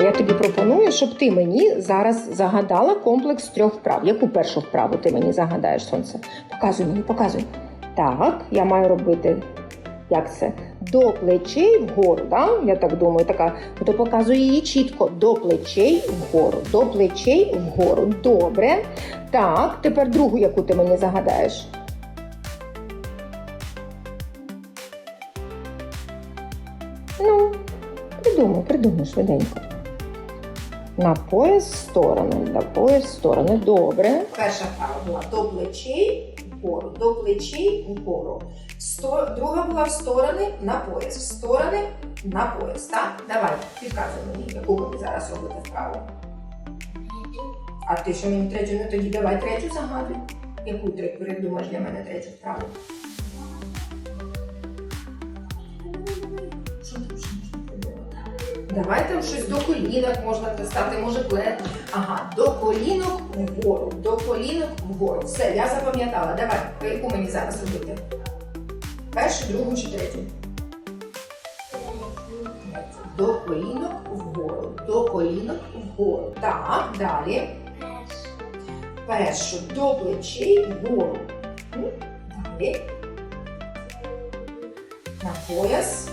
А я тобі пропоную, щоб ти мені зараз загадала комплекс трьох вправ. Яку першу вправу ти мені загадаєш, сонце? Показуй мені, показуй. Так, я маю робити. Як це? До плечей вгору, да? я так думаю, така, то показую її чітко. До плечей вгору, до плечей вгору. Добре. Так, тепер другу, яку ти мені загадаєш. Ну, придумай, придумай швиденько. На пояс в сторону, на пояс в сторону. Добре. Перша вправа була до плечей вгору, до плечей вгору. Сто... Друга була в сторони на пояс. В сторони на пояс. Так? Давай, підказуй мені, яку мені зараз робити вправу. А ти що мені третю? Ну тоді давай третю загадуй. Яку ти придумаєш для мене третю вправу? Давай там щось до колінок можна достати, може плед. Ага, до колінок вгору, до колінок вгору. Все, я запам'ятала. Давай, а яку мені зараз робити? Першу, другу чи третю? До колінок вгору, до колінок вгору. Так, далі. Першу до плечей вгору. Далі. На пояс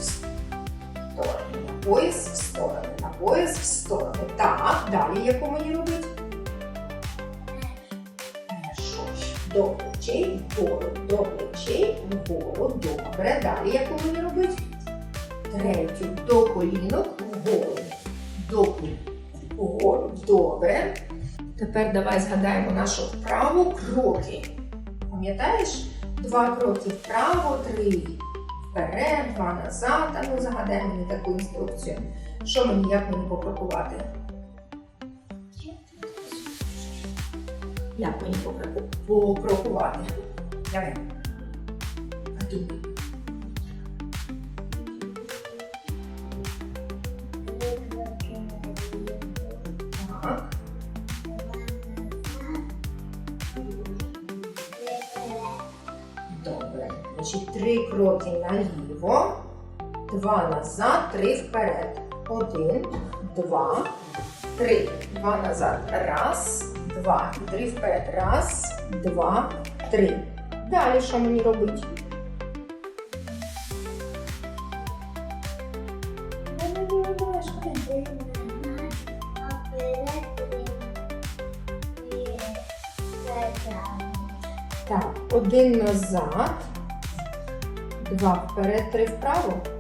сторону. Пояс в сторону. На пояс в сторону. Так, далі яку мені робити? До плечей вгору. До плечей вгору. Добре. Далі яку мені робити? Третю до колінок вгору. До колінок вгору. Добре. Тепер давай згадаємо нашу вправу кроки. Пам'ятаєш? Два кроки вправо, три вперед, два назад. А ну загадай мені таку інструкцію. Що мені, як мені покрокувати? Як мені покроку- покрокувати? Давай. А Так. Два назад, три вперед. Один, два, три. Два назад. Раз, два. Три вперед. Раз, два, три. Далі що мені робити? Так, один назад, два вперед, три вправо.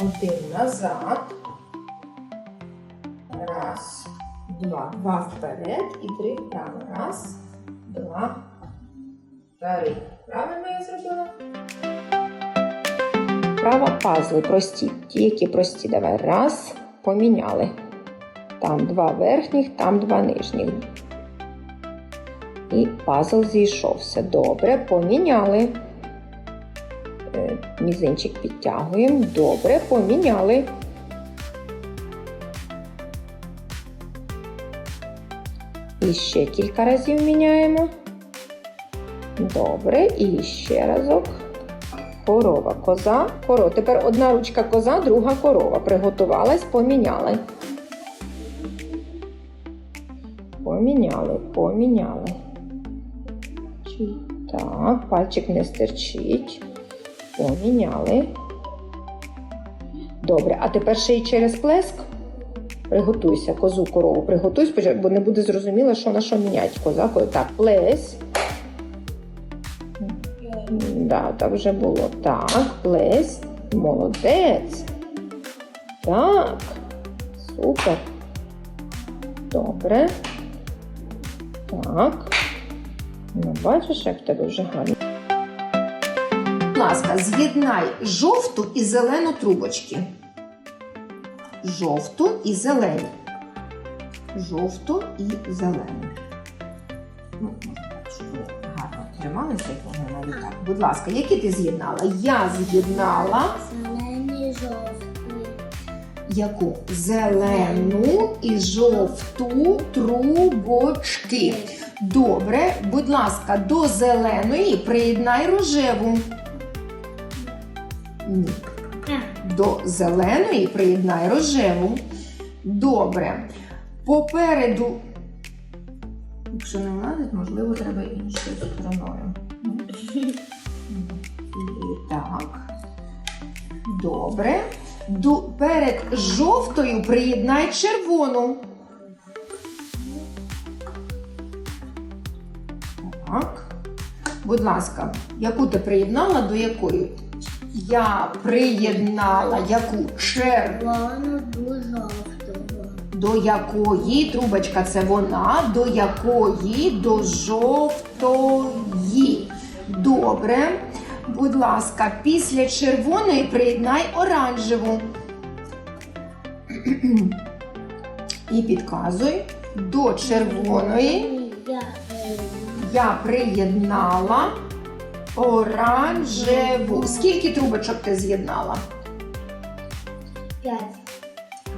Один назад. Раз, два, два вперед і три вправо. Раз, два, три. Правильно я зробила? Права пазли прості. Ті, які прості. Давай. Раз, поміняли. Там два верхніх, там два нижніх. І пазл зійшовся. Добре, поміняли. Мізинчик підтягуємо. Добре, поміняли. І ще кілька разів міняємо. Добре, і ще разок. Корова, коза, корова. Тепер одна ручка коза, друга корова. Приготувалась, поміняли. Поміняли, поміняли. Так, пальчик не стерчить. Поміняли. Добре, а тепер ще й через плеск. Приготуйся, козу, корову. Приготуй спочатку, бо не буде зрозуміло, що на що міняти. Коза. Так, плесь. Да, так вже було. Так, плесь. Молодець. Так. Супер. Добре. Так. Ну, бачиш, як в тебе вже гарно. Будь ласка, з'єднай жовту і зелену трубочки. Жовту і зелену. Жовту і зелену. Ну, гарно трималися, як вони навіть так. Будь ласка, які ти з'єднала? Я з'єднала Зелені жовті. яку? Зелену і жовту трубочки. Добре, будь ласка, до зеленої приєднай рожеву. Ні. До зеленої приєднай рожеву. Добре. Попереду. Якщо не влазить, можливо, треба іншою стороною. І так. Добре. До, перед жовтою приєднай червону. Так. Будь ласка, яку ти приєднала до якої? Я приєднала яку червону. До жовтого. До якої трубочка це вона, до якої до жовтої. Добре. Будь ласка, після червоної приєднай оранжеву. І підказуй до червоної е, я приєднала оранжеву. Скільки трубочок ти з'єднала? п'ять.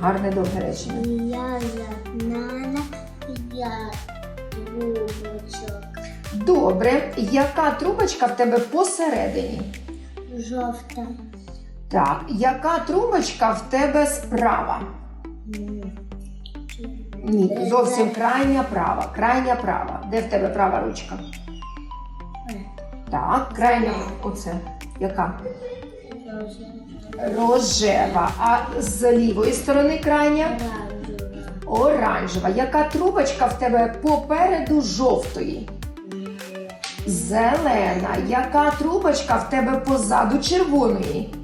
Гарне довге речення. Я загнала п'ять трубочок. Добре, яка трубочка в тебе посередині? Жовта. Так, яка трубочка в тебе справа? Ні, зовсім крайня права. Крайня права. Де в тебе права ручка? Так, крайня. Оце. Яка? Рожева. А з лівої сторони крайня? Оранжева. Яка трубочка в тебе попереду жовтої? Зелена. Яка трубочка в тебе позаду червоної?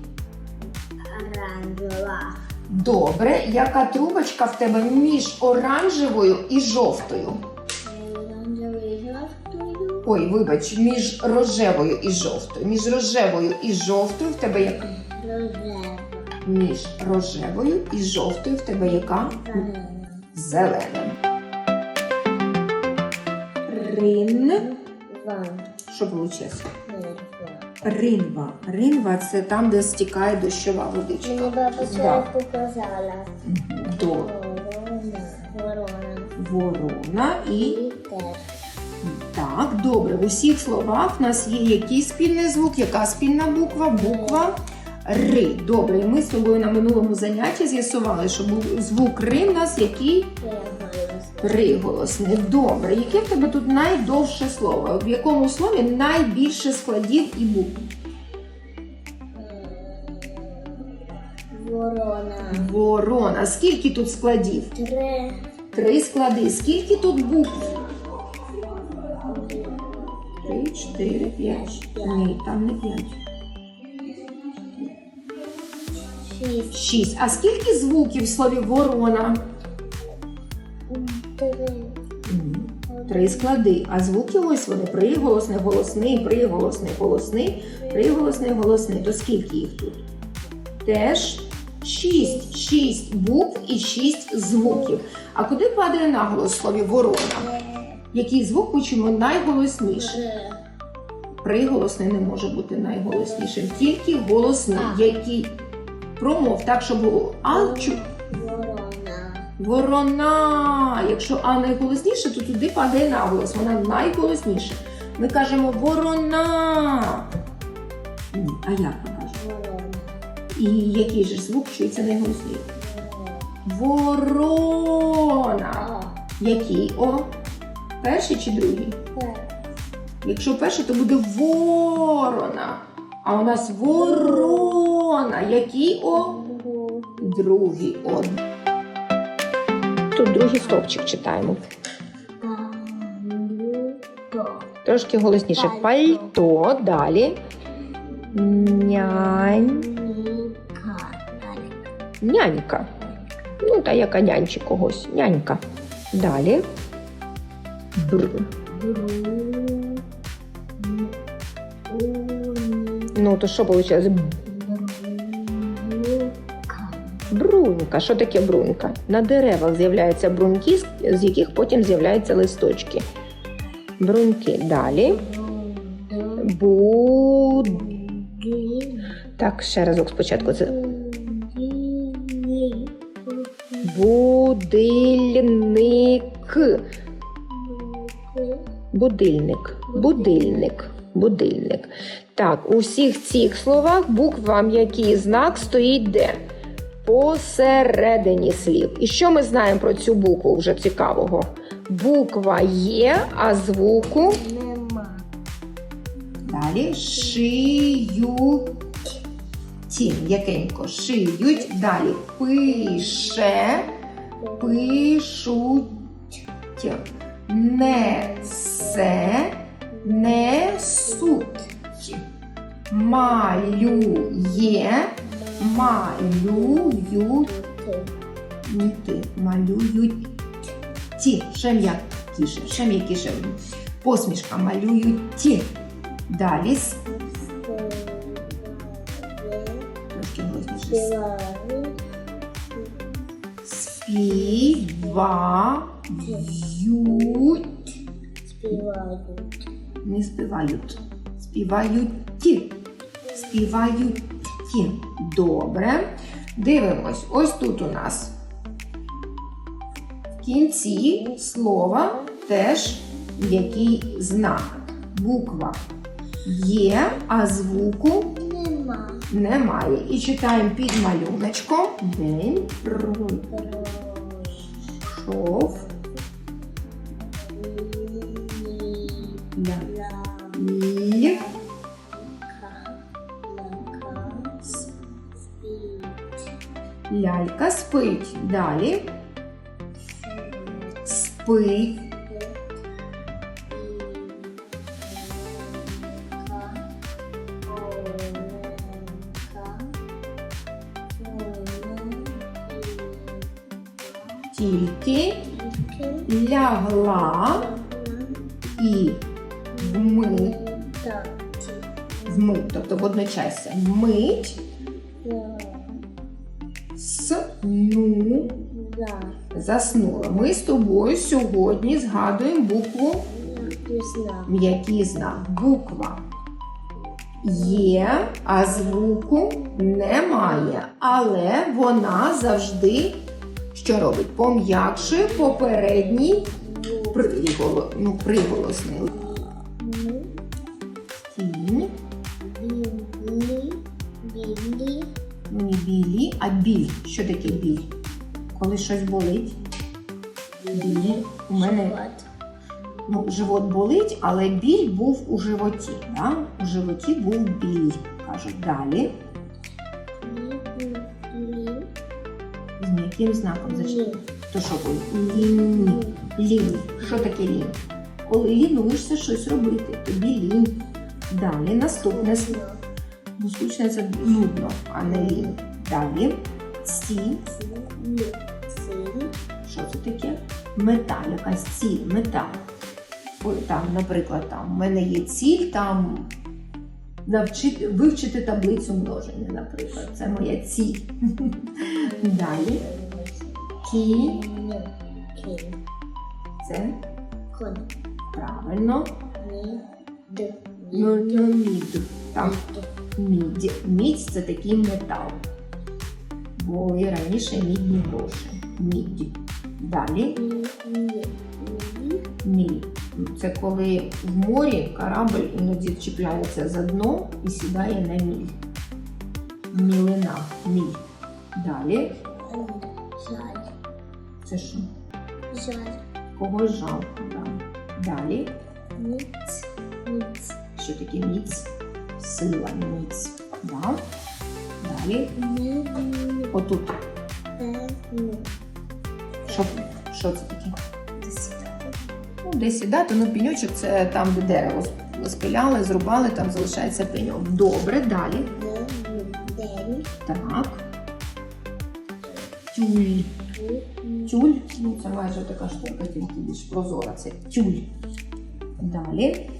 Оранжева. Добре. Яка трубочка в тебе між оранжевою і жовтою? Ой, вибач, між рожевою і жовтою. Між рожевою і жовтою в тебе яка? Рожева. Між рожевою і жовтою в тебе яка? Зелена. Зелена. Рин. Що вийшло? Ринва. Ринва це там, де стікає дощова водичка. Мені баба Да. показала. До Ворона. Ворона. ворона і І. так, добре. В усіх словах в нас є який спільний звук, яка спільна буква? Буква Ри. Добре, і ми з тобою на минулому занятті з'ясували, що звук Ри в нас який приголосний. Добре, яке в тебе тут найдовше слово? В якому слові найбільше складів і букв? Ворона. Ворона. Скільки тут складів? Три. Три склади. Скільки тут букв? Три, чотири, п'ять. Ні, там не п'ять. Шість. Шість. А скільки звуків в слові ворона? Три. Три склади. А звуки ось вони приголосний, голосний, приголосний, голосний, приголосний, голосний. То скільки їх тут? Теж шість. Шість букв і шість звуків. А куди падає наголос в слові ворона? Який звук ми чуємо найголосніше? Приголосний не може бути найголоснішим, тільки голосний, А. який промов так, щоб було а чу. Ворона. Ворона. Якщо А найголосніше, то туди падає наголос. Вона найголосніша. Ми кажемо ворона. Ні, а як ми кажемо? Ворона. І який же звук чується найголосніше? Ворона. Який О? Перший чи другий? Пер. Якщо перший, то буде ворона. А у нас ворона. Який О? Другий О. Тут другий стовпчик читаємо. Трошки голосніше. Пальто. Далі. Нянь. Нянька. Ну, та яка нянчик когось. Нянька. Далі. Бр. Бру. Ну, то що вийшло? Брунька. Що таке брунька? На деревах з'являються бруньки, з яких потім з'являються листочки. Бруньки. Далі. Буд. Так, ще разок спочатку. Це будильник. Будильник. Будильник. Будильник. Так, у всіх цих словах буква м'який знак стоїть де? Посередині слів. І що ми знаємо про цю букву вже цікавого? Буква є, а звуку Нема. Далі шиють. Ті, м'якенько шиють. Далі пише, пишуть. Несе, несуть. Малює, малюють. Ні ти, малюють. Ті, ще м'якіше. Посмішка малюють ті. Далі трошки голосніше. Співають. Співають. Не співають. Співають ті. Співають ті. Добре. Дивимось. Ось тут у нас. В кінці слова теж який знак. Буква є, а звуку Нема. немає. І читаємо під малюночком. День пройшов. Лялька спить. Далі. Спить. Тільки лягла і вмить. Вмить, тобто водночас вмить заснула. Ми з тобою сьогодні згадуємо букву м'який знак. Буква є, а звуку немає. Але вона завжди що робить? Пом'якшує попередній приголо, ну, приголосний. Ну, не білі, а біль. Що таке біль? Коли щось болить. Біль. У мене ну, живот болить, але біль був у животі. Да? У животі був біль. Кажуть далі. З м'яким знаком зачем? То що буде? Лінь. Лінь. Що таке лінь? Коли лінуєшся щось робити, тобі лінь. Далі наступне слово. Ну, скучно це нудно, а не лінь. Далі. Ці. Що це таке? Мета, якась ціль, мета. Там, наприклад, там, в мене є ціль там навчити, вивчити таблицю множення, наприклад. Це моя ціль. Далі. Кі. Це правильно. Ну, ну, мід. Там мідь. Мідь це такий метал. І раніше мідні гроші. Мідь. Далі міль. Це коли в морі корабль іноді чіпляється за дно і сідає на міль. Мілина. Міль. Далі. Жаль. Це що? Когось жалко. Да. Далі. Що таке міць? Сила, міць. Да. Далі. Отут. Що, що це таке? Ну, десь сідати, ну пеньочок це там, де дерево спиляли, зрубали, там залишається пеньок. Добре, далі. Так. Тюль. Тюль. Ну, це майже така штука, тільки більш прозора. Це тюль. Далі.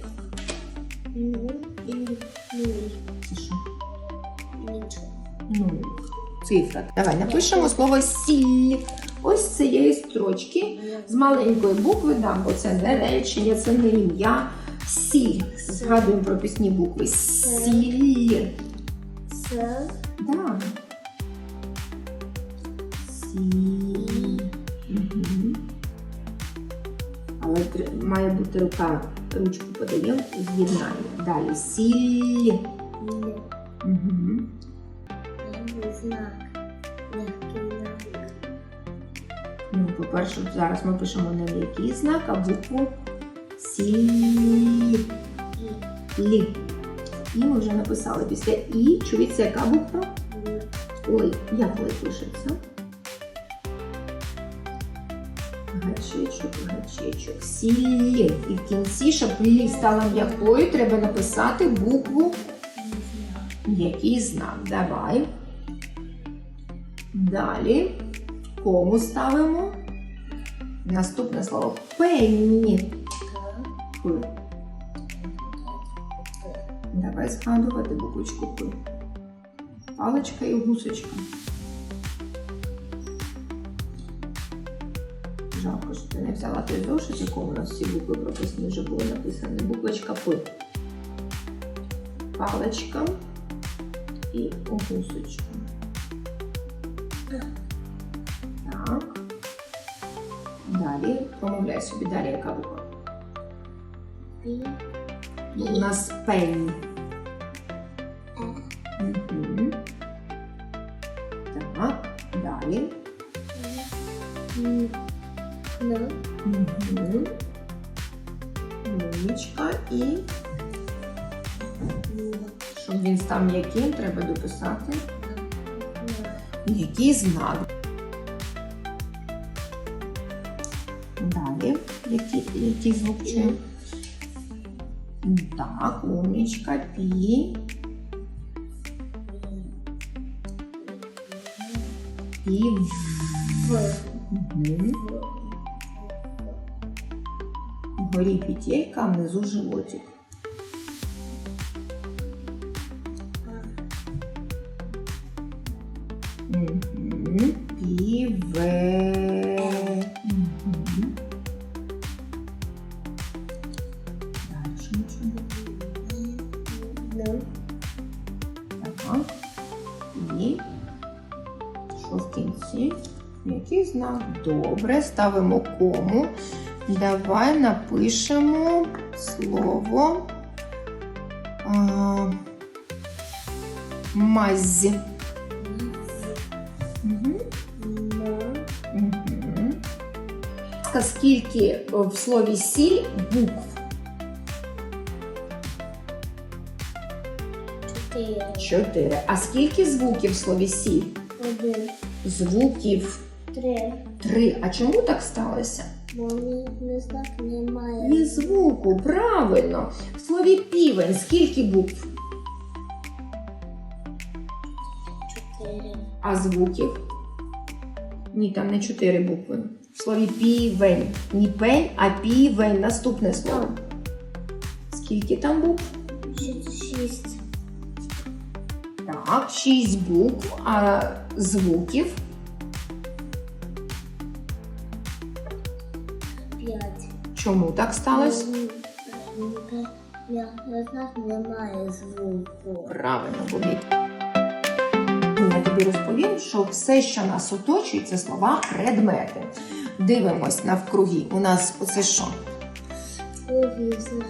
Це що? Ну, цифра. Давай напишемо слово сіль. Ось з цієї строчки з маленької букви дам, бо це не речення, це не ім'я. Сіль. Згадуємо про пісні букви. Сіль. Да. Сіль. Мгм. Але має бути рука ручку подаємо, з'єднаємо. Далі сіль. Угу. Знак. Мягкий знак. Ну, по-перше, зараз ми пишемо не м'який знак, а букву сіль. І. Ми вже написали після І. Чується, яка буква? Ой, як ой пишеться? Гачечок, гачечок, сіль. І в кінці, щоб лі стала м'якою, треба написати букву. Який знак? Давай. Далі. Кому ставимо? Наступне слово пенні. П. Давай згадувати буквочку П. Паличка і гусочка. Жалко, що ти не взяла той зошит, якому у нас всі букви прописані вже були написані. Буквочка П. Паличка і гусочка. Так. Далі. Промовляй собі далі, яка буква. Пі. У нас пенні. Е. Так, далі. Н. Н. Угу. Умничка. І щоб він став м'яким, треба дописати. який знак. Далі, який, який звук чує? Так, умничка, пі, пі, В. Угу. Вгорі петелька, а внизу животик. Добре, ставимо кому. Давай напишемо слово а, мазь. Угу. Угу. Скільки в слові сіль букв? Чотири. Чотири. А скільки звуків в слові сіль? Один. Звуків Три. Три. А чому так сталося? Бо не знак немає. Ні звуку, правильно. В слові півень скільки букв? Чотири. А звуків? Ні, там не чотири букви. В слові півень. Не пень, а півень. Наступне слово. Скільки там букв? Шість. Так, шість букв, а звуків чому так сталося? Я немає звуку. Правильно, Бобіт. Я тобі розповім, що все, що нас оточує, це слова предмети. Дивимось навкруги. У нас оце що? Телевізор.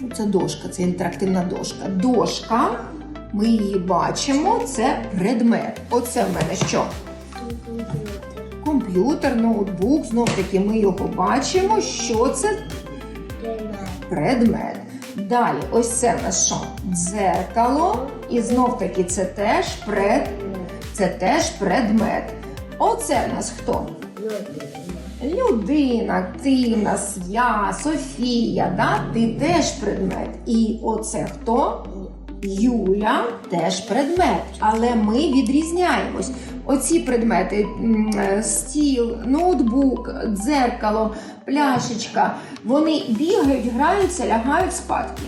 Ну, Це дошка, це інтерактивна дошка. Дошка, ми її бачимо, це предмет. Оце в мене що? Комп'ютер. Ноутбук, знов таки ми його бачимо. Що це? Предмет. Далі, ось це в що? Дзеркало. І знов таки це теж пред, це теж предмет. Оце в нас хто? Людина, ти в нас, я, Софія, да? ти теж предмет. І оце хто? Юля теж предмет. Але ми відрізняємось. Оці предмети: е, стіл, ноутбук, дзеркало, пляшечка. Вони бігають, граються, лягають спадки.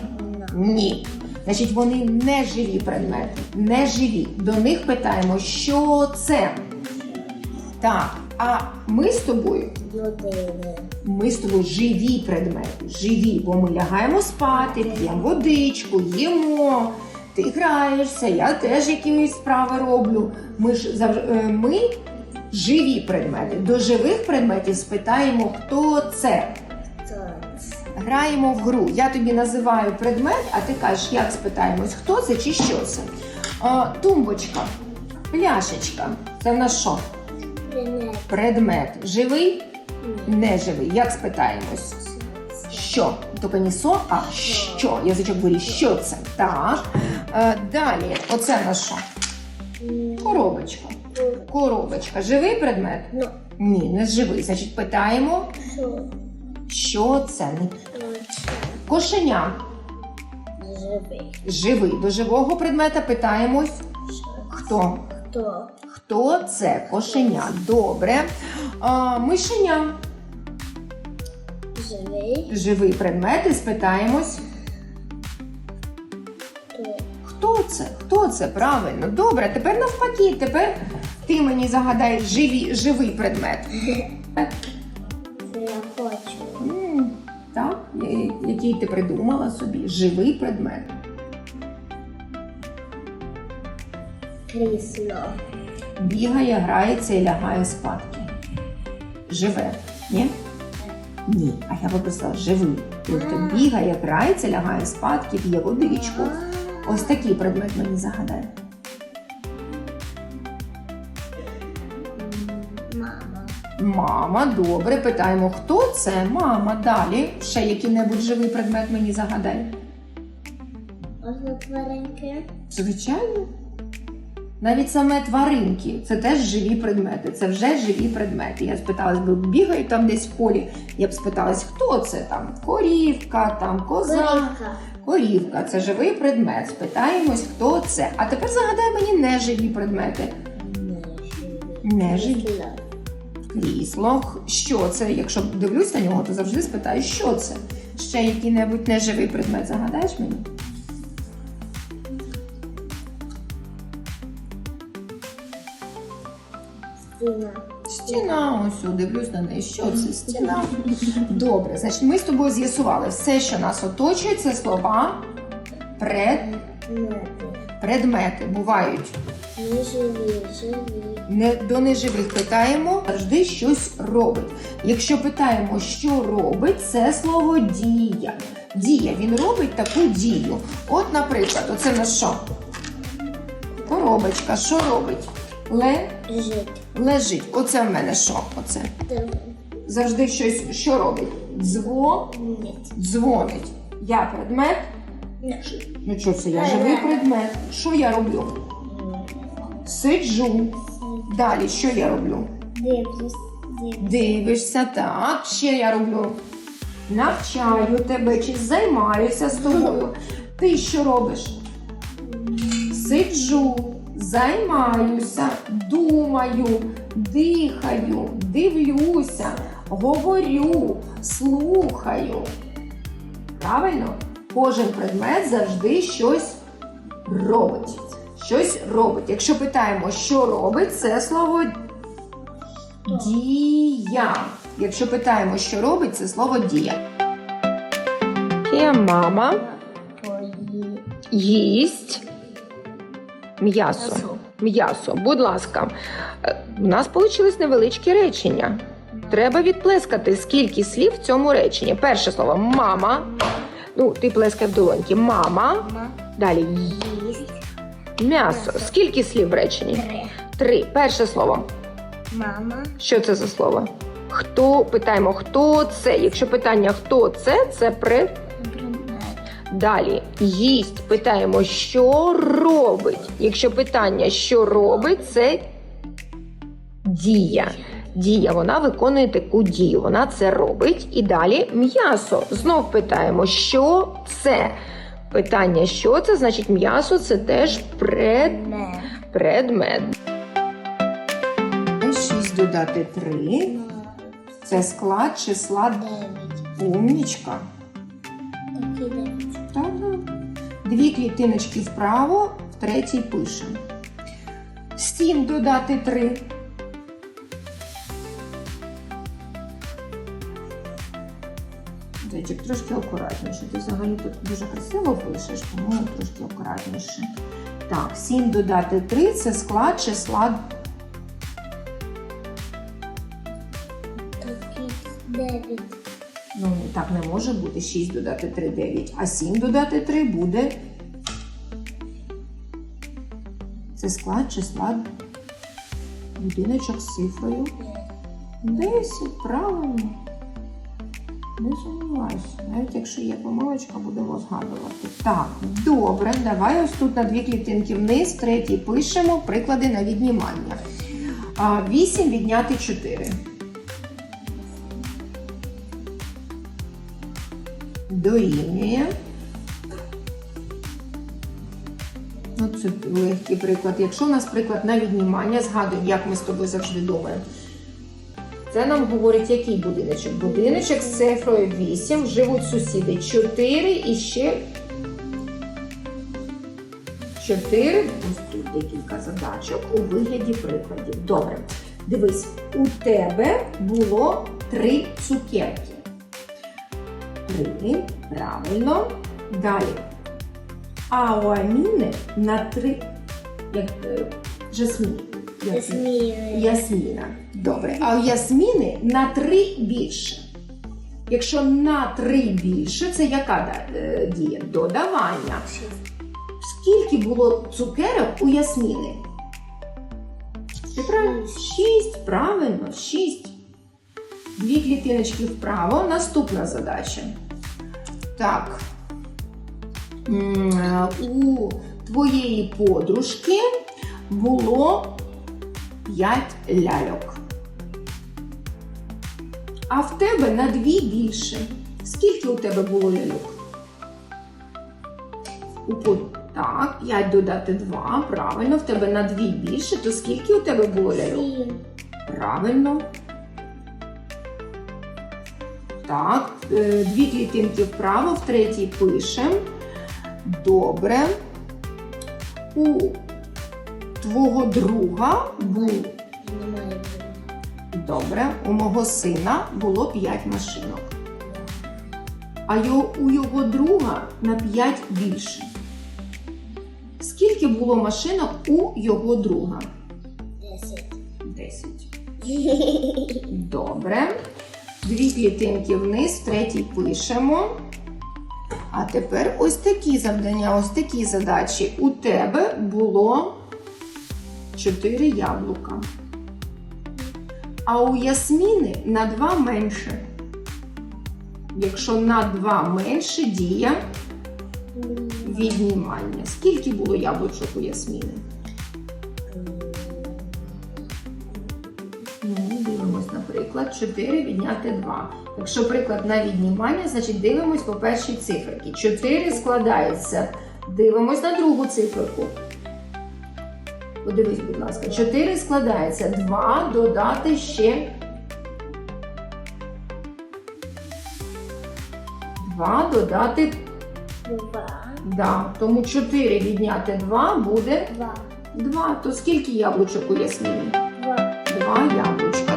Ні. Значить, вони не живі предмети, не живі. До них питаємо, що це. Так, а ми з тобою ми з тобою живі предмети, живі, бо ми лягаємо спати, п'ємо водичку, їмо. Ти граєшся, я теж якісь справи роблю. Ми ж завжди ми живі предмети. До живих предметів спитаємо, хто це. Це. Граємо в гру. Я тобі називаю предмет, а ти кажеш, як спитаємось, хто це чи що це. А, тумбочка, пляшечка. Це в нас що? Предмет. Предмет. Живий, Ні. неживий. Як спитаємось? Що? Тільки не со, а що. Язичок говорить, що це? Так. Е, далі, оце в нас що? Коробочка. Коробочка. Живий предмет? Ну, Ні, не живий. Значить, питаємо, що? що це? Кошеня. Живий. Живий. До живого предмета питаємось, хто? Хто? Хто це? Кошеня. Добре. А, мишеня. Живий. Живий предмет і спитаємось, Хто? хто це? Хто це? Правильно. Добре, тепер навпаки, тепер ти мені загадаєш живі, живий предмет. Це я хочу. М, Так, я- який ти придумала собі? Живий предмет. Крісло. Бігає, грається і лягає спадки. Живе. Ні? Ні. А я попросила живий. Тобто бігає, грається, лягає спадки, п'є водичку. Ось такий предмет мені загадай. М, Мама. Мама, добре, питаємо, хто це? Мама. Далі ще який-небудь живий предмет мені загадай. Можна тваринки? Звичайно. Навіть саме тваринки це теж живі предмети. Це вже живі предмети. Я спиталась, бо бігають там десь в полі. Я б спиталась, хто це там? Корівка, там коза. Корівка. Корівка це живий предмет. Спитаємось, хто це. А тепер загадай мені неживі предмети. Неживі. Крісло. Крісло. Що це? Якщо дивлюсь на нього, то завжди спитаю, що це. Ще який-небудь неживий предмет загадаєш мені? Стіна. Стіна, ось дивлюсь на неї. Що це? Стіна. Добре, значить, ми з тобою з'ясували, все, що нас оточує, це слова пред, Мети. предмети. Бувають Неживі. Живі. не, до неживих питаємо, завжди щось робить. Якщо питаємо, що робить, це слово дія. Дія, він робить таку дію. От, наприклад, оце на що? Коробочка, що робить? Ле, Жить. лежить. Оце в мене що? Оце. Завжди щось що робить? Дзво, дзвонить. Я предмет. Ні. Ну що це? Я живий предмет. Що я роблю? Сиджу. Далі, що я роблю? Дивлюсь. Дивишся, так. Ще я роблю. Навчаю тебе чи займаюся з тобою. Ти що робиш? Сиджу, займаюся, думаю, дихаю, дивлюся, говорю, слухаю. Правильно? Кожен предмет завжди щось робить. Щось робить. Якщо питаємо, що робить, це слово дія. Якщо питаємо, що робить, це слово дія. Є мама їсть м'ясо. М'ясо, будь ласка. Е, У нас вийшли невеличкі речення. Треба відплескати, скільки слів в цьому реченні. Перше слово мама. Ну, ти плескай в долоньки. Мама. Мама. Далі Їсть. м'ясо. Скільки слів в реченні? Три. Три. Перше слово. Мама. Що це за слово? Хто питаємо, хто це? Якщо питання хто це, це при. Далі. Їсть. Питаємо, що робить. Якщо питання, що робить, це дія. Дія, вона виконує таку дію. Вона це робить. І далі м'ясо. Знов питаємо, що це? Питання, що це? Значить, м'ясо це теж пред... Предмет. 6 додати 3. Це склад числа умнічка. Дві клітиночки вправо, в третій пишемо. 7 додати 3. Зайчик, трошки акуратніше. Ти взагалі тут дуже красиво пишеш, тому трошки акуратніше. Так, 7 додати 3 це склад числа Такі дев'ять. Ну, так не може бути 6 додати 3 9, а 7 додати 3 буде. Це склад числа будиночок з цифрою 10, правильно. Не сумніваюся. Навіть якщо є помилочка, будемо згадувати. Так, добре, давай ось тут на дві клітинки вниз, третій пишемо приклади на віднімання. А, 8 відняти 4. Дорівнює. Ну, це легкий приклад. Якщо у нас приклад на віднімання, згадуємо, як ми з тобою завжди думаємо. Це нам говорить, який будиночок? Будиночок з цифрою 8, живуть сусіди 4 і ще 4. Ось тут декілька задачок у вигляді прикладів. Добре. Дивись, у тебе було три цукерки. Три, правильно. Далі. А у Аміни на три. Як е, Жасмін. Як. Ясміна. Добре. А у Ясміни на три більше. Якщо на три більше, це яка е, дія? Додавання. Скільки було цукерок у Ясміни? Ти правильно? Шість. Правильно, шість. Дві клітиночки вправо. Наступна задача. Так. Е, У твоєї подружки було 5 ляльок. А в тебе на дві більше. Скільки у тебе було ляльок? Так, 5 додати 2, правильно, в тебе на дві більше, то скільки у тебе було ляльок? Правильно. Так, е, дві клітинки вправо, в третій пишемо. Добре. У твого друга був добре. У мого сина було 5 машинок. А у його друга на 5 більше. Скільки було машинок у його друга? Десять. 10. Добре. Дві клітинки вниз, в третій пишемо. А тепер ось такі завдання, ось такі задачі. У тебе було 4 яблука. А у Ясміни на 2 менше. Якщо на 2 менше дія віднімання. Скільки було яблучок у Ясміни? Наприклад, 4 відняти 2. Якщо приклад на віднімання, значить дивимось по першій циферці. 4 складається. Дивимось на другу циферку. Подивись, будь ласка. 4 складається. 2 додати ще. 2 додати. Два. Да. Тому 4 відняти 2 буде Два. 2. То скільки яблучок у Ясміні? Два. Два яблучка.